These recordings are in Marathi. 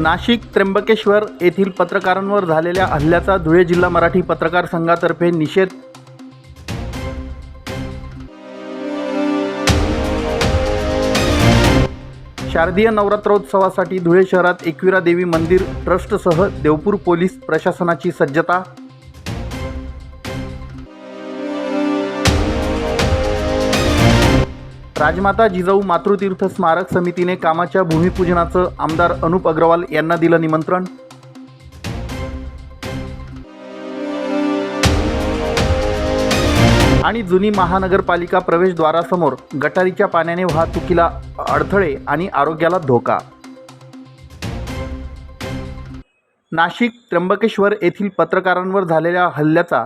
नाशिक त्र्यंबकेश्वर येथील पत्रकारांवर झालेल्या हल्ल्याचा धुळे जिल्हा मराठी पत्रकार संघातर्फे निषेध. शारदीय नवरात्रोत्सवासाठी धुळे शहरात एकविरा देवी मंदिर ट्रस्टसह देवपूर पोलीस प्रशासनाची सज्जता. राजमाता जिजाऊ मातृतीर्थ स्मारक समितीने कामाच्या भूमिपूजनाचं आमदार अनुप अग्रवाल यांना दिलं निमंत्रण. आणि जुनी महानगरपालिका प्रवेशद्वारासमोर गटारीच्या पाण्याने वाहतुकीला अडथळे आणि आरोग्याला धोका. नाशिक त्र्यंबकेश्वर येथील पत्रकारांवर झालेल्या हल्ल्याचा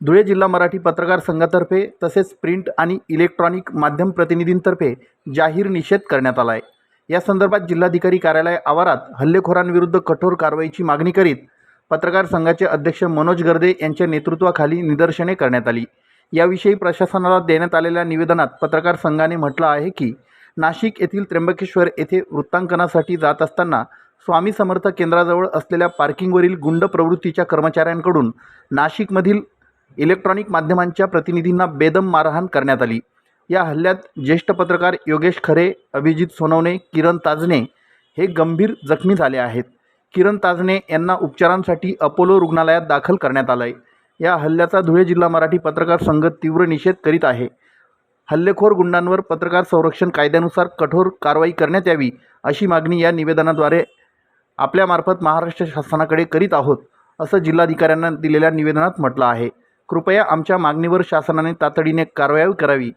धुळे जिल्हा मराठी पत्रकार संघातर्फे तसेच प्रिंट आणि इलेक्ट्रॉनिक माध्यम प्रतिनिधींतर्फे जाहीर निषेध करण्यात आला आहे या संदर्भात जिल्हाधिकारी कार्यालय आवारात हल्लेखोरांविरुद्ध कठोर कारवाईची मागणी करीत पत्रकार संघाचे अध्यक्ष मनोज गर्दे यांच्या नेतृत्वाखाली निदर्शने करण्यात आली. याविषयी प्रशासनाला देण्यात आलेल्या निवेदनात पत्रकार संघाने म्हटलं आहे की नाशिक येथील त्र्यंबकेश्वर येथे वृत्तांकनासाठी जात असताना स्वामी समर्थ केंद्राजवळ असलेल्या पार्किंगवरील गुंड प्रवृत्तीच्या कर्मचाऱ्यांकडून नाशिकमधील इलेक्ट्रॉनिक माध्यमांच्या प्रतिनिधींना बेदम मारहाण करण्यात आली. या हल्ल्यात ज्येष्ठ पत्रकार योगेश खरे अभिजित सोनवणे किरण ताजने हे गंभीर जखमी झाले आहेत. किरण ताजने यांना उपचारांसाठी अपोलो रुग्णालयात दाखल करण्यात आलं आहे या हल्ल्याचा धुळे जिल्हा मराठी पत्रकार संघ तीव्र निषेध करीत आहे. हल्लेखोर गुंडांवर पत्रकार संरक्षण कायद्यानुसार कठोर कारवाई करण्यात यावी अशी मागणी या निवेदनाद्वारे आपल्यामार्फत महाराष्ट्र शासनाकडे करीत आहोत असं जिल्हाधिकाऱ्यांना दिलेल्या निवेदनात म्हटलं आहे. कृपया आमच्या मागणीवर शासनाने तातडीने कारवाई करावी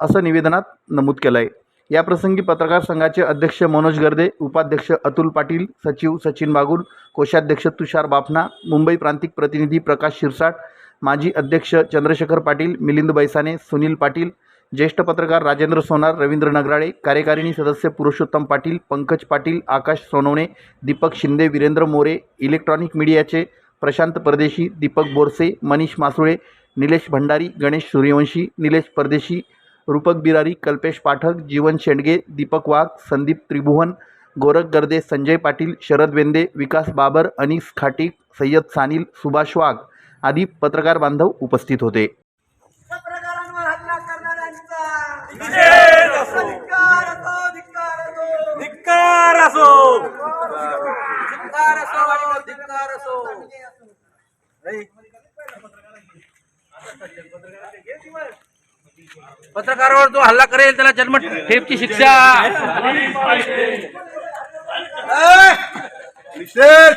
असं निवेदनात नमूद केलं आहे याप्रसंगी पत्रकार संघाचे अध्यक्ष मनोज गर्दे उपाध्यक्ष अतुल पाटील सचिव सचिन बागुल कोषाध्यक्ष तुषार बाफना मुंबई प्रांतिक प्रतिनिधी प्रकाश शिरसाट माजी अध्यक्ष चंद्रशेखर पाटील मिलिंद बैसाने सुनील पाटील ज्येष्ठ पत्रकार राजेंद्र सोनार रवींद्र नगराळे कार्यकारिणी सदस्य पुरुषोत्तम पाटील पंकज पाटील आकाश सोनवणे दीपक शिंदे वीरेंद्र मोरे इलेक्ट्रॉनिक मीडियाचे प्रशांत परदेशी दीपक बोरसे मनीष मासुळे निलेश भंडारी गणेश सूर्यवंशी निलेश परदेशी रूपक बिरारी कल्पेश पाठक जीवन शेंडगे दीपक वाघ संदीप त्रिभुवन गोरख गर्दे संजय पाटील शरद वेंदे विकास बाबर अनीस खाटीक सय्यद सानिल सुभाष वाघ आदी पत्रकार बांधव उपस्थित होते. धिक्कार असो धिक्कार असो धिक्कार असो धिक्कार असो धिक्कार असो. पत्रकारावर जो हल्ला करेल त्याला जन्म ठेपची शिक्षा. निषेध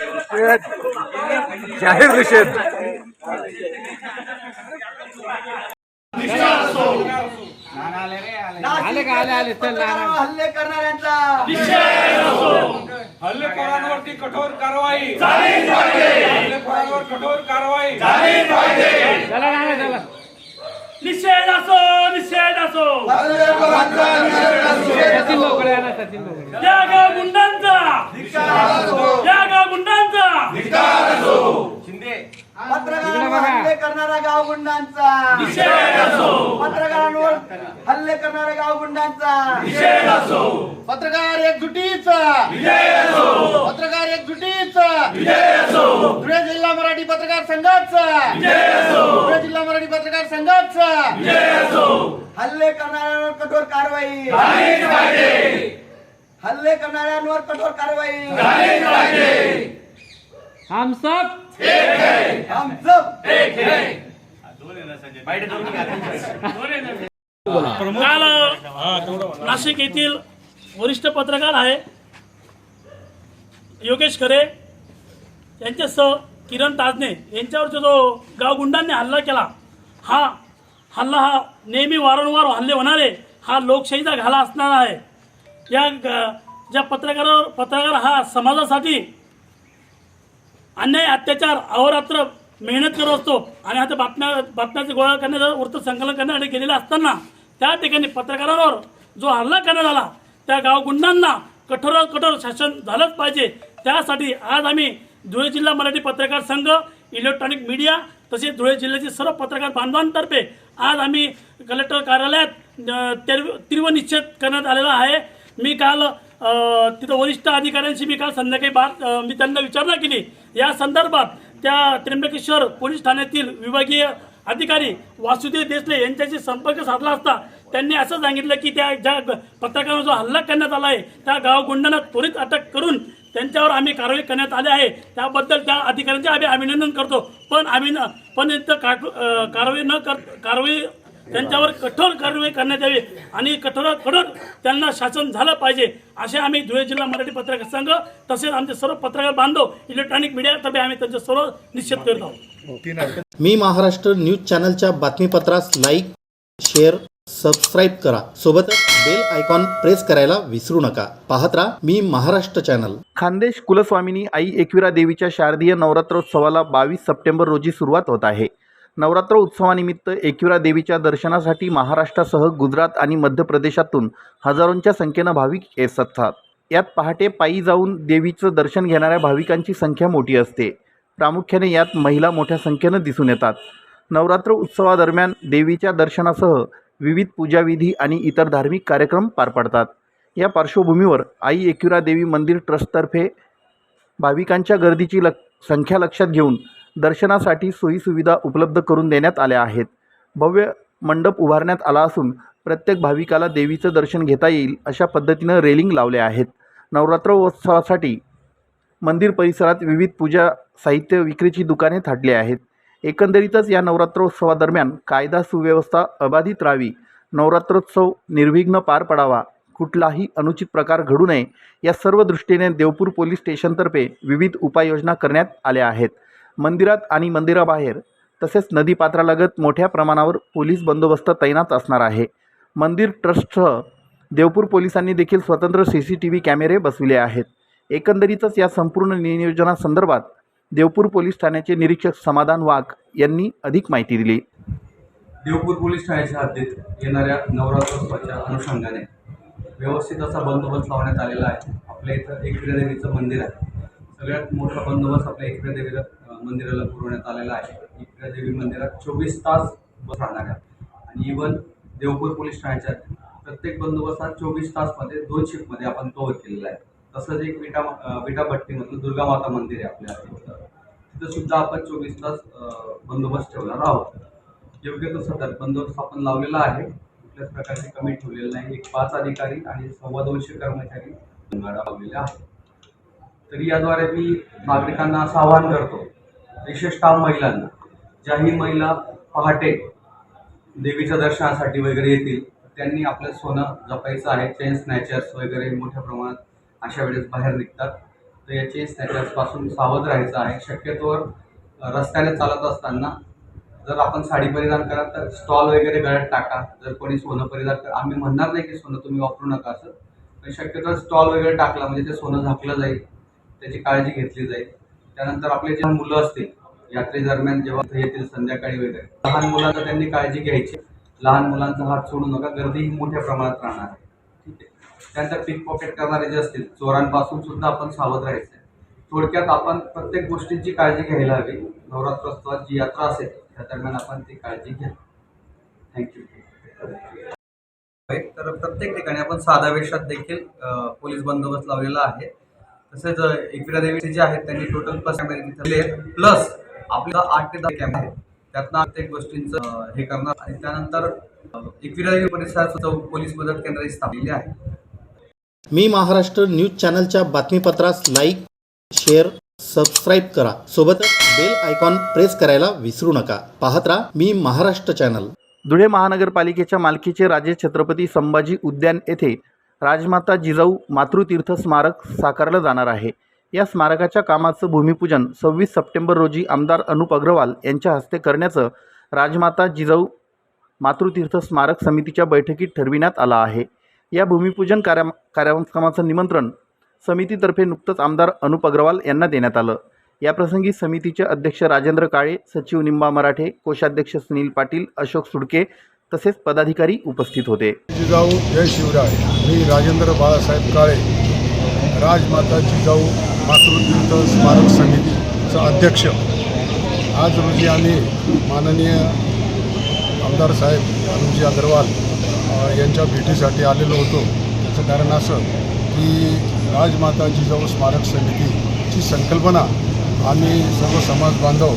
जाहीर निषेध. आले का? आले आले. चल हल्ले करणाऱ्यांचा हल्लेखोरांवरती कठोर कारवाई. हल्लेखोरांवर कठोर कारवाई. निषेध असो निषेध असो. गाव गुंडांचा. या गाव गुंडांचा. पत्रकारांवर हल्ले करणाऱ्या गाव गुंडांचा. निषेध असो. पत्रकारांवर हल्ले करणाऱ्या गाव गुंडांचा. निषेध असो. पत्रकार एकजुटीचा. विजय धुळे जिल्हा मराठी पत्रकार संघाचा. विजय असो. धुळे जिल्हा मराठी पत्रकार संघाचा. विजय असो. हल्ले करणाऱ्यांवर कठोर कारवाई. हल्ले करणाऱ्यांवर कठोर कारवाई. हम सब हम सब एक है. काल नाशिक येथील वरिष्ठ पत्रकार आहे योगेश खरे. यांच्यासह किरण ताजने यांच्यावरचा जो गावगुंडांनी हल्ला केला हा हल्ला हा नेहमी वारंवार हल्ले होणारे हा लोकशाहीचा घाला असणार आहे. या ज्या पत्रकारावर पत्रकार हा समाजासाठी अन्याय अत्याचार अहोरात्र मेहनत करत असतो आणि आता बातम्या बातम्याचे गोळा करण्याचं वृत्त संकलन करण्यासाठी गेलेला असताना त्या ठिकाणी पत्रकारांवर जो हल्ला करण्यात आला त्या गावगुंडांना कठोरात कठोर शासन झालंच पाहिजे. त्यासाठी आज आम्ही धुळे जिल्हा मराठी पत्रकार संघ इलेक्ट्रॉनिक मीडिया तसेच धुळे जिल्ह्याचे सर्व पत्रकार बांधवांतर्फे आज आम्ही कलेक्टर कार्यालयात तीव्र निश्चित करण्यात आलेला आहे. मी काल तिथं वरिष्ठ अधिकाऱ्यांशी मी काल संध्याकाळी बात मी त्यांना विचारणा केली. या संदर्भात त्या त्र्यंबकेश्वर पोलीस ठाण्यातील विभागीय अधिकारी वासुदेव देसले यांच्याशी संपर्क साधला असता त्यांनी असं सांगितलं की त्या ज्या पत्रकारांवर जो हल्ला करण्यात आला आहे त्या गावगुंडांना त्वरित अटक करून त्यांच्यावर आम्ही कारवाई करण्यात आली आहे. त्याबद्दल त्या अधिकाऱ्यांचे आम्ही अभिनंदन करतो. पण आम्ही न- पण इथं कारवाई न कर कारवाई त्यांच्यावर कठोर कारवाई करण्यात यावी आणि कठोर कठोर त्यांना शासन झालं पाहिजे असे आम्ही धुळे जिल्हा मराठी पत्रकार संघ तसेच आमचे सर्व पत्रकार बांधव इलेक्ट्रॉनिक मीडियातर्फे आम्ही त्यांचे सर्व निश्चित करत. आहोत मी महाराष्ट्र न्यूज चॅनलच्या बातमीपत्रास लाईक शेअर सबस्क्राईब करा. सोबतच बेल आयकॉन प्रेस करायला विसरू नका. पाहत राहा मी महाराष्ट्र चॅनल खानदेश कुलस्वामिनी आई एकविरा देवीच्या शारदीय नवरात्रोत्सवाला बावीस सप्टेंबर रोजी सुरुवात होत आहे. नवरात्र उत्सवानिमित्त एकविरा देवीच्या दर्शनासाठी महाराष्ट्रासह गुजरात आणि मध्य प्रदेशातून हजारोंच्या संख्येनं भाविक येत असतात यात पहाटे पायी जाऊन देवीचं दर्शन घेणाऱ्या भाविकांची संख्या मोठी असते. प्रामुख्याने यात महिला मोठ्या संख्येनं दिसून येतात. नवरात्र उत्सवादरम्यान देवीच्या दर्शनासह विविध पूजाविधी आणि इतर धार्मिक कार्यक्रम पार पडतात. या पार्श्वभूमीवर आई एकुरा देवी मंदिर ट्रस्टतर्फे भाविकांच्या गर्दीची लक संख्या लक्षात घेऊन दर्शनासाठी सोयीसुविधा उपलब्ध करून देण्यात आल्या आहेत. भव्य मंडप उभारण्यात आला असून प्रत्येक भाविकाला देवीचं दर्शन घेता येईल अशा पद्धतीनं रेलिंग लावले आहेत. नवरात्रोत्सवासाठी मंदिर परिसरात विविध पूजा साहित्य विक्रीची दुकाने थाटली आहेत. एकंदरीतच या नवरात्रोत्सवादरम्यान कायदा सुव्यवस्था अबाधित राहावी नवरात्रोत्सव निर्विघ्न पार पडावा कुठलाही अनुचित प्रकार घडू नये या सर्व दृष्टीने देवपूर पोलीस स्टेशनतर्फे विविध उपाययोजना करण्यात आल्या आहेत. मंदिरात आणि मंदिराबाहेर तसेच नदीपात्रालगत मोठ्या प्रमाणावर पोलीस बंदोबस्त तैनात असणार आहे. मंदिर ट्रस्टसह देवपूर पोलिसांनी देखील स्वतंत्र सी सी टी व्ही कॅमेरे बसविले आहेत. एकंदरीतच या संपूर्ण नियोजनासंदर्भात देवपूर पोलीस ठाण्याचे निरीक्षक समाधान वाघ यांनी अधिक माहिती दिली. देवपूर पोलीस ठाण्याच्या हद्दीत येणाऱ्या नवरात्रोत्सवाच्या अनुषंगाने व्यवस्थित असा बंदोबस्त लावण्यात आलेला आहे. आपल्या इथं एकविरा देवीचं मंदिर आहे. सगळ्यात मोठा बंदोबस्त आपल्या एकविरा देवीला मंदिराला पुरवण्यात आलेला आहे. एकविरा देवी मंदिरात चोवीस तास बस राहणार आहे. आणि इवन देवपूर पोलीस ठाण्याच्या प्रत्येक बंदोबस्त चोवीस तासमध्ये दोन शिफ्टमध्ये आपण कव्हर केलेला आहे. तसंच एक विटा अं, विटाभट्टीमधलं दुर्गा माता मंदिर आहे आपल्या इथं. तिथं सुद्धा आपण चोवीस तास बंदोबस्त ठेवणार आहोत. योग्य तो सदर बंदोबस्त आपण लावलेला आहे. कुठल्याच प्रकारचे कमी ठेवलेलं नाही. एक पाच अधिकारी आणि सव्वा दोनशे कर्मचारी लावलेले लावलेल्या आहेत. तरी याद्वारे मी नागरिकांना असं आवाहन करतो विशेषतः महिलांना ज्याही महिला पहाटे देवीच्या दर्शनासाठी वगैरे येतील त्यांनी आपलं सोनं जपायचं आहे. चेन स्नॅचर्स वगैरे मोठ्या प्रमाणात अशा वेळेस बाहेर निघतात. तर याचे स्नॅचर्सपासून सावध राहायचं आहे. शक्यतोवर रस्त्याने चालत असताना जर आपण साडी परिधान करा तर स्टॉल वगैरे गळ्यात टाका. जर कोणी सोनं परिधान कर आम्ही म्हणणार नाही की सोनं तुम्ही वापरू नका असं. पण शक्यतो स्टॉल वगैरे टाकला म्हणजे ते सोनं झाकलं जाईल. त्याची काळजी घेतली जाईल. त्यानंतर आपले जे मुलं असतील यात्रेदरम्यान जेव्हा येतील संध्याकाळी वगैरे लहान मुलांना त्यांनी काळजी घ्यायची. लहान मुलांचा हात सोडू नका. गर्दी ही मोठ्या प्रमाणात राहणार आहे. त्यानंतर पिक पॉकेट करणारे जे असतील चोरांपासून सुद्धा आपण सावध राहायचं थोडक्यात आपण प्रत्येक गोष्टींची काळजी घ्यायला हवी. नवरात्रोत्सवात जी यात्रा असेल त्या दरम्यान आपण ती काळजी घ्या. थँक्यू तर प्रत्येक ठिकाणी आपण साधा वेशात देखील पोलीस बंदोबस्त लावलेला आहे. तसेच एकविरा देवीचे जे आहेत त्यांनी टोटल प्लस कॅमेरे तिथे प्लस आपल्या आठ ते दहा कॅमेरे आहेत. त्यातनं प्रत्येक गोष्टींचं हे करणार. आणि त्यानंतर अ, एकविरा देवी परिसरात पोलीस मदत केंद्रही स्थापलेली आहे. मी महाराष्ट्र न्यूज चॅनलच्या बातमीपत्रास लाईक शेअर सबस्क्राईब करा. सोबतच बेल आयकॉन प्रेस करायला विसरू नका. पाहत राहा मी महाराष्ट्र चॅनल. धुळे महानगरपालिकेच्या मालकीचे राजे छत्रपती संभाजी उद्यान येथे राजमाता जिजाऊ मातृतीर्थ स्मारक साकारलं जाणार आहे. या स्मारकाच्या कामाचं भूमिपूजन सव्वीस सप्टेंबर रोजी आमदार अनुप अग्रवाल यांच्या हस्ते करण्याचं राजमाता जिजाऊ मातृतीर्थ स्मारक समितीच्या बैठकीत ठरविण्यात आलं आहे. या भूमिपूजन कार्या कार्यक्रमाचं निमंत्रण समितीतर्फे नुकतंच आमदार अनुप अग्रवाल यांना देण्यात आलं. याप्रसंगी समितीचे अध्यक्ष राजेंद्र काळे सचिव निंबा मराठे कोषाध्यक्ष सुनील पाटील अशोक सुडके तसेच पदाधिकारी उपस्थित होते. जिजाऊ जय शिवराय. मी राजेंद्र बाळासाहेब काळे राजमाता जिजाऊ मातृतीर्थ स्मारक समितीचा अध्यक्ष. आज रोजी आम्ही माननीय आमदार साहेब अनुजी अग्रवाल यांच्या भेटीसाठी आलेलो होतो. त्याचं कारण असं की राजमाता जिजाऊ स्मारक समितीची संकल्पना आम्ही सर्व समाज बांधव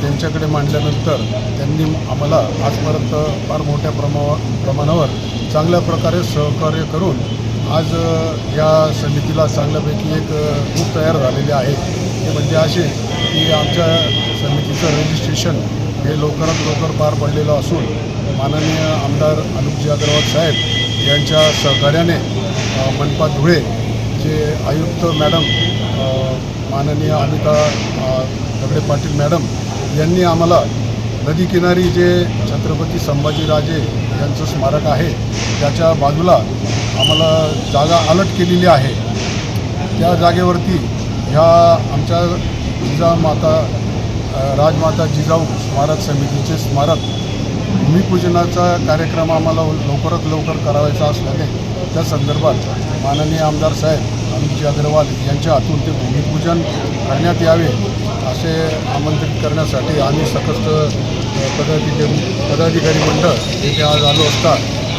त्यांच्याकडे मांडल्यानंतर त्यांनी आम्हाला आजपर्यंत फार मोठ्या प्रमा प्रमाणावर चांगल्या प्रकारे सहकार्य करून आज या समितीला चांगल्यापैकी एक ग्रुप तयार झालेले आहे. ते म्हणजे असे की आमच्या समितीचं रजिस्ट्रेशन हे लवकरात लवकर पार पडलेलं असून माननीय आमदार अनुपजी अग्रवाल साहेब यांच्या सहकार्याने मनपा धुळे जे आयुक्त मॅडम माननीय अमिता दगडे पाटील मॅडम यांनी आम्हाला नदीकिनारी जे छत्रपती संभाजीराजे यांचं स्मारक आहे त्याच्या बाजूला आम्हाला जागा अलर्ट केलेली आहे. त्या जागेवरती ह्या आमच्या जिजामाता राजमाता जिजाऊ स्मारक समितीचे स्मारक भूमिपूजनाचा कार्यक्रम आम्हाला लवकरात लवकर करावायचा असल्याने त्या संदर्भात माननीय आमदार साहेब अमितजी अग्रवाल यांच्या हातून ते भूमिपूजन करण्यात यावे असे आमंत्रित करण्यासाठी आम्ही सकस्त पदाधिकारी पदाधिकारी मंडळ येथे आज आलो असता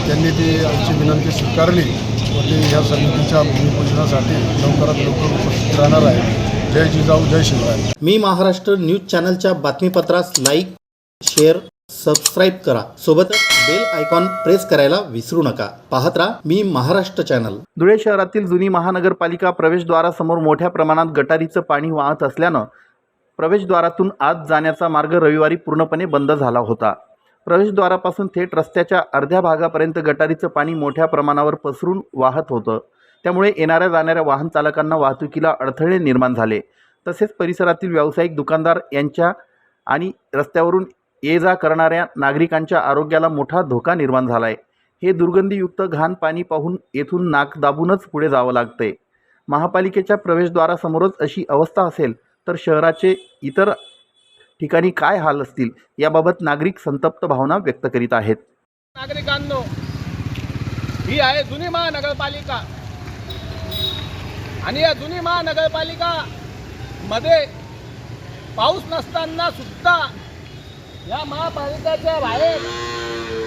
त्यांनी ती आमची विनंती स्वीकारली. व ते ह्या समितीच्या भूमिपूजनासाठी लवकरात लवकर उपस्थित राहणार आहे. जय जिजाऊ जय शिवराय. मी महाराष्ट्र न्यूज चॅनलच्या बातमीपत्रास लाईक शेअर सबस्क्राईब करा. सोबतच बेल आयकॉन प्रेस करायला विसरू नका. पाहत राहा मी महाराष्ट्र चॅनल धुळे शहरातील जुनी महानगरपालिका प्रवेशद्वारासमोर मोठ्या प्रमाणात गटारीचं पाणी वाहत असल्यानं प्रवेशद्वारातून आत जाण्याचा मार्ग रविवारी पूर्णपणे बंद झाला होता. प्रवेशद्वारापासून थेट रस्त्याच्या अर्ध्या भागापर्यंत गटारीचं पाणी मोठ्या प्रमाणावर पसरून वाहत होतं. त्यामुळे येणाऱ्या जाणाऱ्या वाहन चालकांना वाहतुकीला अडथळे निर्माण झाले. तसेच परिसरातील व्यावसायिक दुकानदार यांच्या आणि रस्त्यावरून ये जा करणाऱ्या नागरिकांच्या आरोग्याला मोठा धोका निर्माण झाला आहे हे दुर्गंधीयुक्त घाण पाणी पाहून येथून नाक दाबूनच पुढे जावं लागतंय. महापालिकेच्या प्रवेशद्वारासमोरच अशी अवस्था असेल तर शहराचे इतर ठिकाणी काय हाल असतील याबाबत नागरिक संतप्त भावना व्यक्त करीत आहेत. नागरिकांनो ही आहे जुनी महानगरपालिका. आणि या जुनी महानगरपालिका मध्ये पाऊस नसताना सुद्धा या महापालिकेच्या बाहेर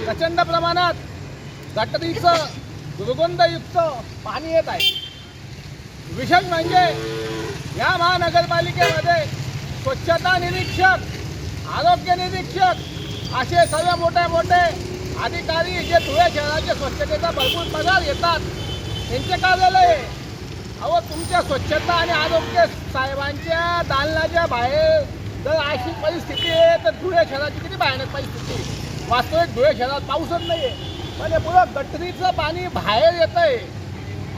प्रचंड प्रमाणात गटरीचं दुर्गंधयुक्त पाणी येत आहे विशेष म्हणजे या महानगरपालिकेमध्ये स्वच्छता निरीक्षक आरोग्य निरीक्षक असे सर्व मोठे मोठे अधिकारी जे धुळे शहराचे स्वच्छतेचा भरपूर पगार घेतात त्यांचे कार्यालय आहे. अहो तुमच्या स्वच्छता आणि आरोग्य साहेबांच्या दालनाच्या बाहेर जर अशी परिस्थिती आहे तर धुळे शहराची किती भयानक परिस्थिती वास्तविक धुळे शहरात पाऊसच नाही आहे पण हे म्हणजे पुढं गटरीचं पाणी बाहेर येतं आहे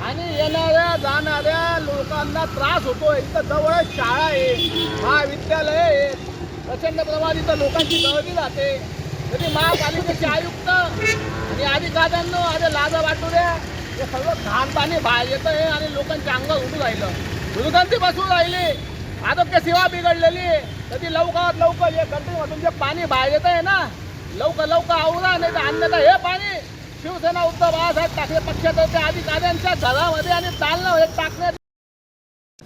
आणि येणाऱ्या जाणाऱ्या लोकांना त्रास होतो इथं जवळ शाळा आहे महाविद्यालय आहे. प्रचंड प्रमाणात इथं लोकांची गर्दी जाते. तरी महापालिकेचे आयुक्त आणि अधिकाऱ्यांनो अरे लाजा वाटू द्या हे सगळं घाण पाणी बाहेर येतं आहे आणि लोकांच्या अंगावर उठू राहिलं. दुर्गंधी बसून राहिली. आरोग्य सेवा बिघडलेली आहे. तर ती लवकरात लवकर हे कंट्रीमधून जे पाणी बाहेर येत आहे ना लवकर लवकर आवरा नाही तर अन्यथा हे पाणी शिवसेना उद्धव बाळासाहेब ठाकरे पक्षातर्फे अधिकाऱ्यांच्या घरामध्ये आणि दालनामध्ये टाकण्यात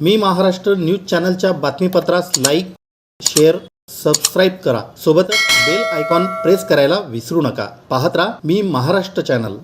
मी महाराष्ट्र न्यूज चॅनलच्या बातमीपत्रास लाईक शेअर सबस्क्राईब करा. सोबतच बेल आयकॉन प्रेस करायला विसरू नका. पाहत राहा मी महाराष्ट्र चॅनल.